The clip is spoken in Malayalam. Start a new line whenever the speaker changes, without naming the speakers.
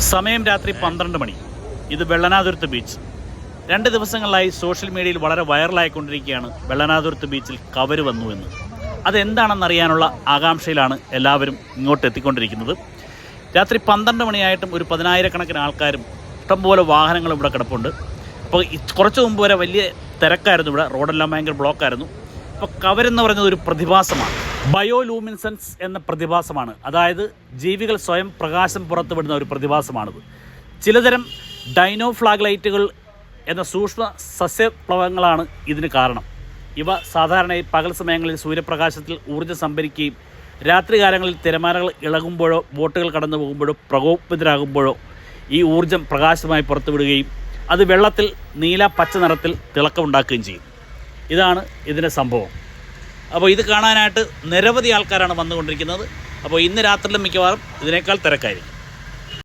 സമയം രാത്രി പന്ത്രണ്ട് മണി. ഇത് വെള്ളനാതുരത്ത് ബീച്ച്. രണ്ട് ദിവസങ്ങളായി സോഷ്യൽ മീഡിയയിൽ വളരെ വൈറലായിക്കൊണ്ടിരിക്കുകയാണ് വെള്ളനാതുരത്ത് ബീച്ചിൽ കവര് വന്നു എന്ന്. അതെന്താണെന്നറിയാനുള്ള ആകാംക്ഷയിലാണ് എല്ലാവരും ഇങ്ങോട്ട് എത്തിക്കൊണ്ടിരിക്കുന്നത്. രാത്രി പന്ത്രണ്ട് മണിയായിട്ടും ഒരു പതിനായിരക്കണക്കിന് ആൾക്കാരും ഇഷ്ടംപോലെ വാഹനങ്ങളും ഇവിടെ കിടപ്പുണ്ട്. അപ്പോൾ കുറച്ച് മുമ്പ് വരെ വലിയ തിരക്കായിരുന്നു ഇവിടെ. റോഡെല്ലാം ഭയങ്കര ബ്ലോക്കായിരുന്നു. അപ്പോൾ കവരെന്ന് പറയുന്നത് ഒരു പ്രതിഭാസമാണ്. ബയോലൂമിൻസൻസ് എന്ന പ്രതിഭാസമാണ്. അതായത് ജീവികൾ സ്വയം പ്രകാശം പുറത്തുവിടുന്ന ഒരു പ്രതിഭാസമാണിത്. ചിലതരം ഡൈനോ ഡൈനോഫ്ലാഗ്ലൈറ്റുകൾ എന്ന സൂക്ഷ്മ സസ്യപ്ലവങ്ങളാണ് ഇതിന് കാരണം. ഇവ സാധാരണയായി പകൽ സമയങ്ങളിൽ സൂര്യപ്രകാശത്തിൽ ഊർജം സംഭരിക്കുകയും രാത്രികാലങ്ങളിൽ തിരമാലകൾ ഇളകുമ്പോഴോ ബോട്ടുകൾ കടന്നു പോകുമ്പോഴോ പ്രകോപിതരാകുമ്പോഴോ ഈ ഊർജം പ്രകാശമായി പുറത്തുവിടുകയും അത് വെള്ളത്തിൽ നീല പച്ച നിറത്തിൽ തിളക്കമുണ്ടാക്കുകയും ചെയ്യും. ഇതാണ് ഇതിന്റെ സംഭവം. അപ്പോൾ ഇത് കാണാനായിട്ട് നിരവധി ആൾക്കാരാണ് വന്നുകൊണ്ടിരിക്കുന്നത്. അപ്പോൾ ഇന്ന് രാത്രിയിലും മിക്കവാറും ഇതിനേക്കാൾ തിരക്കായിരിക്കും.